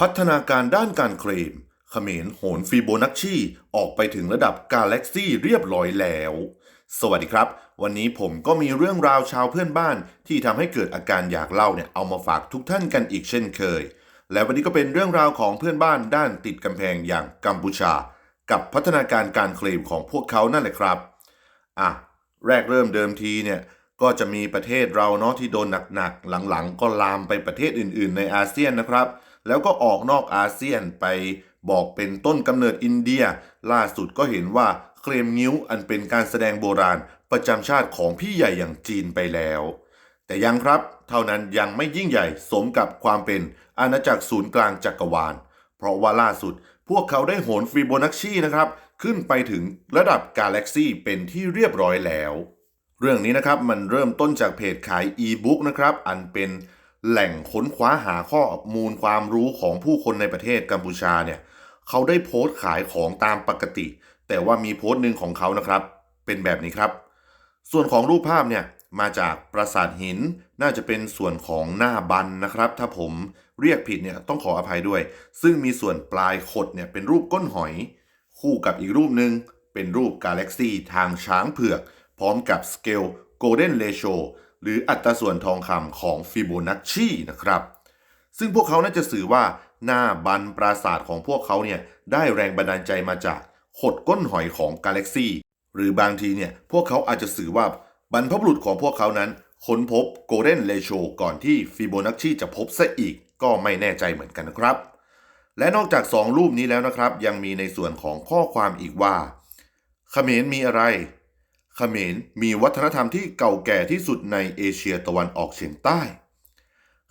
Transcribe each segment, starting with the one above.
พัฒนาการด้านการเคลมเขมรโหนฟิโบนัชชีออกไปถึงระดับกาแล็กซี่เรียบร้อยแล้ว สวัสดีครับ วันนี้ผมก็มีเรื่องราวชาวเพื่อนบ้านที่ทำให้เกิดอาการอยากเล่าเนี่ยเอามาฝากทุกท่านกันอีกเช่นเคย และวันนี้ก็เป็นเรื่องราวของเพื่อนบ้านด้านติดกำแพงอย่างกัมพูชา กับพัฒนาการการเคลมของพวกเขานั่นแหละครับอะแรกเริ่มเดิมทีเนี่ยก็จะมีประเทศเราเนาะที่โดนหนักๆหลังๆ ก็ลามไปประเทศอื่น ๆ ในอาเซียนนะครับ แล้วก็ออกนอกอาเซียนไปบอกเป็นต้นกำเนิดอินเดีย ล่าสุดก็เห็นว่าเคลมงิ้วอันเป็นการแสดงโบราณประจำชาติของพี่ใหญ่อย่างจีนไปแล้ว แต่ยังครับ เท่านั้นยังไม่ยิ่งใหญ่สมกับความเป็นอาณาจักรศูนย์กลางจักรวาล เพราะว่าล่าสุดพวกเขาได้โหนฟิโบนัชชีนะครับ ขึ้นไปถึงระดับกาแล็กซี่เป็นที่เรียบร้อยแล้ว เรื่องนี้นะครับมันเริ่มต้นจากเพจขายอีบุ๊กนะครับ อันเป็น แหล่งค้นคว้าหาข้อมูลความรู้ของผู้คนในประเทศกัมพูชาเนี่ยเขาได้โพสต์ขายของตามปกติ แต่ว่ามีโพสต์หนึ่งของเขานะครับ เป็นแบบนี้ครับ ส่วนของรูปภาพเนี่ยมาจากปราสาทหินน่าจะเป็นส่วนของหน้าบันนะครับ ถ้าผมเรียกผิดเนี่ยต้องขออภัยด้วย ซึ่งมีส่วนปลายขดเนี่ยเป็นรูปก้นหอย คู่กับอีกรูปหนึ่งเป็นรูปกาแล็กซี่ทางช้างเผือก พร้อมกับสเกลโกลเด้นเลโช หรืออัตราส่วนทองคำของฟิโบนัชชีนะครับ ซึ่งพวกเขาน่าจะสื่อว่าหน้าบันปราศาสาทของพวกเขาเนี่ยได้แรงบันดาลใจมาจากขดก้นหอยของกาแล็กซี่หรือบางทีเนี่ยพวกเขาอาจจะสื่อว่าบรรพบุรุษของพวกเขานั้น ค้นพบโกลเด้นเลโชก่อนที่ฟิโบนัชชีจะพบซะอีกก็ไม่แน่ใจเหมือนกันนะครับ และนอกจาก 2 รูปนี้แล้วนะครับ ยังมีในส่วนของข้อความอีกว่าเขมรมีอะไร เขมรมีวัฒนธรรมที่เก่าแก่ที่สุดในเอเชียตะวันออกเฉียงใต้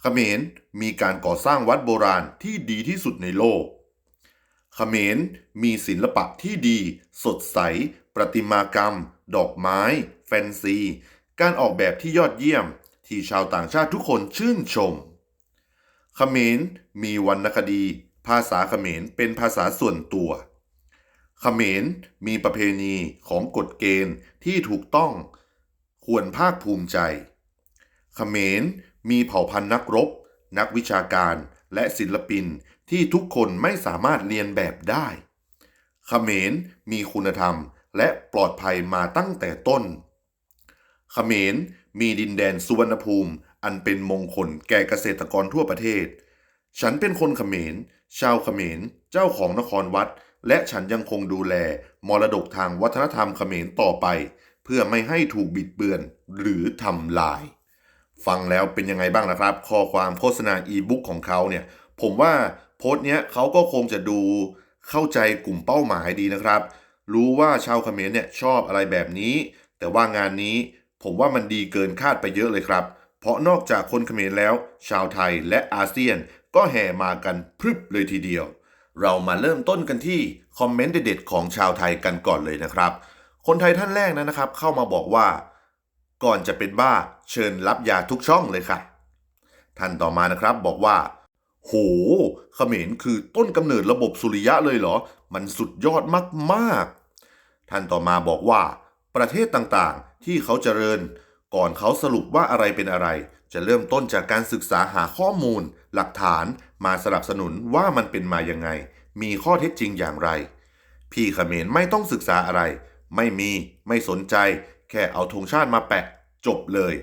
เขมรมีการก่อสร้างวัดโบราณที่ดีที่สุดในโลกเขมรมีศิลปะที่ดี สดใส ประติมากรรม ดอกไม้ แฟนซี การออกแบบที่ยอดเยี่ยม ที่ชาวต่างชาติทุกคนชื่นชมเขมรมีวรรณคดี ภาษาเขมรเป็นภาษาส่วนตัว เขมรมีประเพณีของกฎเกณฑ์ที่ถูกต้องควรภาคภูมิใจ เขมรมีเผ่าพันธุ์นักรบ นักวิชาการและศิลปินที่ทุกคนไม่สามารถเรียนแบบได้เขมรมีคุณธรรมและปลอดภัยมาตั้งแต่ต้น เขมรมีดินแดนสุวรรณภูมิ อันเป็นมงคลแก่เกษตรกรทั่วประเทศ ฉันเป็นคนเขมร ชาวเขมร เจ้าของนครวัด และฉันยังคงดูแลมรดกทางวัฒนธรรมเขมรต่อไป เพื่อไม่ให้ถูกบิดเบือนหรือทำลาย ฟังแล้วเป็นยังไงบ้างนะครับ ข้อความโฆษณาอีบุ๊กของเขาเนี่ย ผมว่าโพสต์เนี้ยเขาก็คงจะดูเข้าใจกลุ่มเป้าหมายดีนะครับ รู้ว่าชาวเขมรเนี่ยชอบอะไรแบบนี้ แต่ว่างานนี้ผมว่ามันดีเกินคาดไปเยอะเลยครับ เพราะนอกจากคนเขมรแล้ว ชาวไทยและอาเซียนก็แห่มากันพรึบเลยทีเดียว เรามาเริ่มต้นกันที่คอมเมนต์เด็ดๆของชาวไทยกันก่อนเลยนะครับ คนไทยท่านแรกนะครับ เข้ามาบอกว่า ก่อนจะเป็นบ้าเชิญรับยาทุกช่องเลยค่ะ ท่านต่อมานะครับบอกว่า โหเขมรคือต้นกำเนิดระบบสุริยะเลยเหรอ มันสุดยอดมากๆ ท่านต่อมาบอกว่า ประเทศต่างๆ ที่เขาเจริญ ก่อนเขาสรุปว่าอะไรเป็นอะไร จะเริ่มต้นจากการศึกษาหาข้อมูล หลักฐาน มาสนับสนุนว่ามันเป็นมายังไง มีข้อเท็จจริงอย่างไร พี่เขมรไม่ต้องศึกษาอะไร ไม่มีไม่สนใจ แค่เอาธงชาติมาแปะจบเลย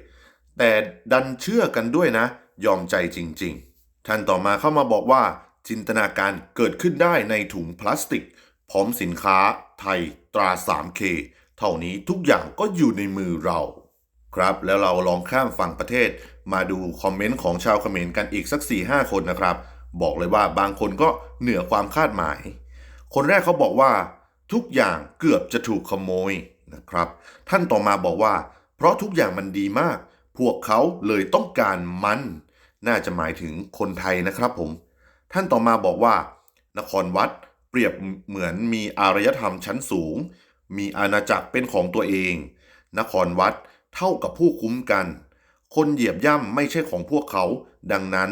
แต่ดันเชื่อกันด้วยนะ ยอมใจจริง ๆ ท่านต่อมาเข้ามาบอกว่า จินตนาการเกิดขึ้นได้ในถุงพลาสติก พร้อมสินค้า ไทยตรา 3K เท่านี้ทุกอย่างก็อยู่ในมือเราครับแล้วเราลองข้ามฝั่งประเทศมาดูคอมเมนต์ของชาวเขมรกันอีกสัก4-5คนนะครับ บอกเลยว่าบางคนก็เหนือความคาดหมาย คนแรกเขาบอกว่าทุกอย่างเกือบจะถูกขโมยนะครับ ท่านต่อมาบอกว่า เพราะทุกอย่างมันดีมาก พวกเขาเลยต้องการมัน น่าจะหมายถึงคนไทยนะครับผม ท่านต่อมาบอกว่า นครวัดเปรียบเหมือนมีอารยธรรมชั้นสูง มีอาณาจักรเป็นของตัวเอง นครวัดเท่ากับผู้คุ้มกัน คนเหยียบย่ำไม่ใช่ของพวกเขา ดังนั้น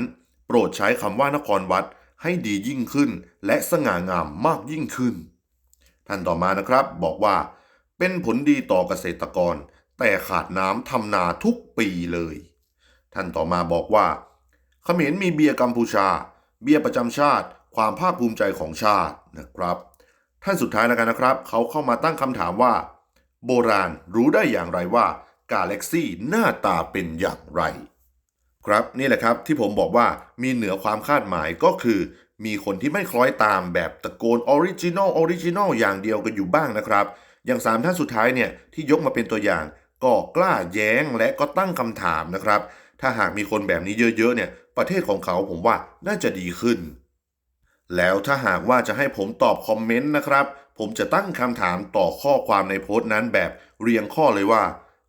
โปรดใช้คำว่านครวัดให้ดียิ่งขึ้น และสง่างามมากยิ่งขึ้น ท่านต่อมานะครับบอกว่า เป็นผลดีต่อเกษตรกร แต่ขาดน้ำทำนาทุกปีเลย ท่านต่อมาบอกว่าเขมรมีเบียร์กัมพูชา เบี้ยประจำชาติ ความภาคภูมิใจของชาตินะครับ ท่านสุดท้ายแล้วกันนะครับ เขาเข้ามาตั้งคำถามว่า โบราณรู้ได้อย่างไรว่า กาแล็กซี่หน้าตาเป็นอย่างไร ครับนี่แหละครับที่ผมบอกว่ามีเหนือความคาดหมายก็คือ มีคนที่ไม่คล้อยตามแบบตะโกนออริจินอลออริจินอลอย่างเดียวกันอยู่บ้างนะครับ อย่างสามท่านสุดท้ายเนี่ยที่ยกมาเป็นตัวอย่างก็กล้าแย้งและก็ตั้งคำถามนะครับ ถ้าหากมีคนแบบนี้เยอะๆเนี่ยประเทศของเขาผมว่าน่าจะดีขึ้น แล้วถ้าหากว่าจะให้ผมตอบคอมเมนต์นะครับ ผมจะตั้งคำถามต่อข้อความในโพสต์นั้นแบบเรียงข้อเลยว่า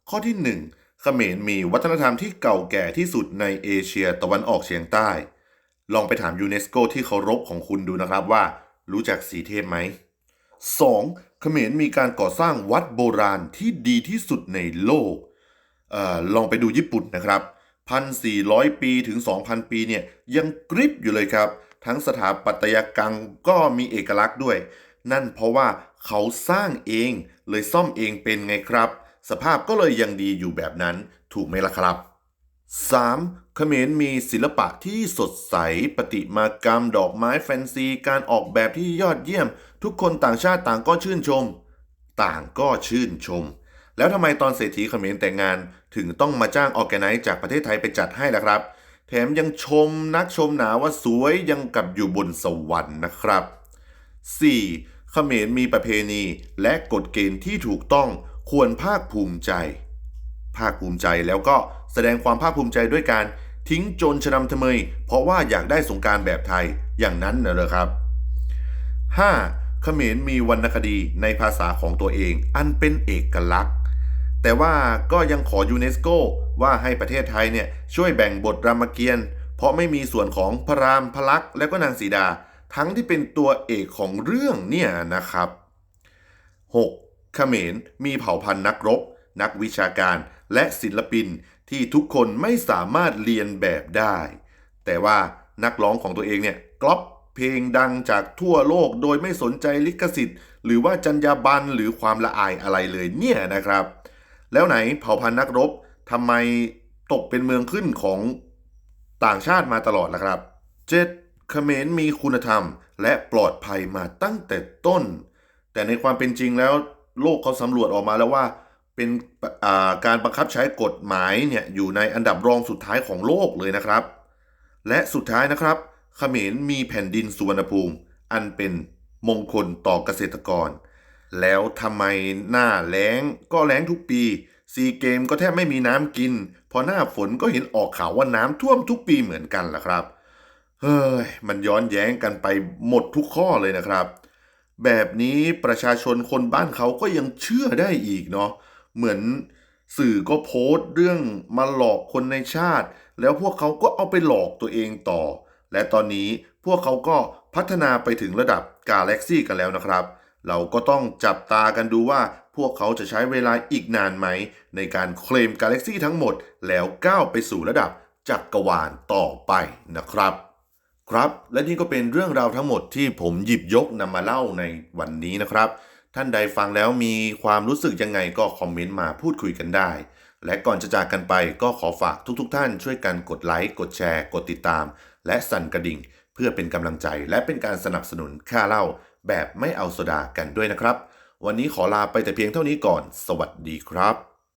ข้อที่ 1 เขมรมีวัฒนธรรมที่เก่าแก่ที่สุดในเอเชียตะวันออกเฉียงใต้ ลองไปถามยูเนสโกที่เคารพของคุณดูนะครับว่า รู้จักสีเทพไหม 2. เขมรมีการก่อสร้างวัดโบราณที่ดีที่สุดในโลกออลองไปดูญี่ปุ่นนะครับ 1,400 ปีถึง 2,000 ปีเนี่ยยังกริบอยู่เลยครับ ทั้งสถาปัตยกรรมก็มีเอกลักษณ์ด้วย นั่นเพราะว่าเขาสร้างเองเลยซ่อมเองเป็นไงครับ สภาพก็เลยยังดีอยู่แบบนั้นถูกไหมล่ะครับ 3. เขมรมีศิลปะที่สดใสประติมากรรม ดอกไม้แฟนซี การออกแบบที่ยอดเยี่ยม ทุกคนต่างชาติต่างก็ชื่นชม ต่างก็ชื่นชม แล้วทำไมตอนเศรษฐีเขมรแต่งงาน ถึงต้องมาจ้างออแกไนซ์จากประเทศไทยไปจัดให้ล่ะครับ แถมยังชมนักชมหนาว่าสวยยังกับอยู่บนสวรรค์นะครับ 4. เขมรมีประเพณีและกฎเกณฑ์ที่ถูกต้อง ควรภาคภูมิใจ ภาคภูมิใจแล้วก็แสดงความภาคภูมิใจด้วยการทิ้งโจรชนำทะเมยเพราะว่าอยากได้สงการแบบไทยอย่างนั้นน่ะเหรอครับ 5. เขมรมีวรรณคดีในภาษาของตัวเอง อันเป็นเอกลักษณ์ แต่ว่าก็ยังขอยูเนสโกว่าให้ประเทศไทยเนี่ยช่วยแบ่งบทรามเกียรติ์เพราะไม่มีส่วนของพระรามพระลักษมณ์และก็นางสีดา ทั้งที่เป็นตัวเอกของเรื่องเนี่ยนะครับ 6. เขมรมีเผ่าพันธุ์นักรบ นักวิชาการและศิลปินที่ทุกคนไม่สามารถเรียนแบบได้ แต่ว่านักร้องของตัวเองเนี่ยกลอบเพลงดังจากทั่วโลกโดยไม่สนใจลิขสิทธิ์ หรือว่าจรรยาบรรณหรือความละอายอะไรเลยเนี่ยนะครับ แล้วไหนเผ่าพันธุ์นักรบทำไมตกเป็นเมืองขึ้นของต่างชาติมาตลอดล่ะครับ 7. เขมรมีคุณธรรมและปลอดภัยมาตั้งแต่ต้น แต่ในความเป็นจริงแล้ว โลกเขาสำรวจออกมาแล้วว่า เป็นการบังคับใช้กฎหมายเนี่ยอยู่ในอันดับรองสุดท้ายของโลกเลยนะครับ และสุดท้ายนะครับเขมรมีแผ่นดินสุวรรณภูมิ อันเป็นมงคลต่อเกษตรกร แล้วทำไมหน้าแล้งก็แล้งทุกปีซีเกมก็แทบไม่มีน้ำกิน พอหน้าฝนก็เห็นออกข่าวว่าน้ำท่วมทุกปีเหมือนกันล่ะครับ เฮ้ย มันย้อนแย้งกันไปหมดทุกข้อเลยนะครับ แบบนี้ประชาชนคนบ้านเขาก็ยังเชื่อได้อีกเนาะเหมือนสื่อก็โพสต์เรื่องมาหลอกคนในชาติ แล้วพวกเขาก็เอาไปหลอกตัวเองต่อ และตอนนี้พวกเขาก็พัฒนาไปถึงระดับกาแล็กซี่กันแล้วนะครับ เราก็ต้องจับตากันดูว่าพวกเขาจะใช้เวลาอีกนานไหม ในการเคลมกาแล็กซี่ทั้งหมดแล้วก้าวไปสู่ระดับจักรวาลต่อไปนะครับ ครับ และนี่ก็เป็นเรื่องราวทั้งหมดที่ผมหยิบยกนำมาเล่าในวันนี้นะครับ ท่านใดฟังแล้วมีความรู้สึกยังไงก็คอมเมนต์มาพูดคุยกันได้ และก่อนจะจากกันไปก็ขอฝากทุกๆทท่านช่วยกันกดไลค์กดแชร์ กดติดตาม และสั่นกระดิ่ง เพื่อเป็นกำลังใจและเป็นการสนับสนุนค่าเล่า แบบไม่เอาโซดากันด้วยนะครับ วันนี้ขอลาไปแต่เพียงเท่านี้ก่อน สวัสดีครับ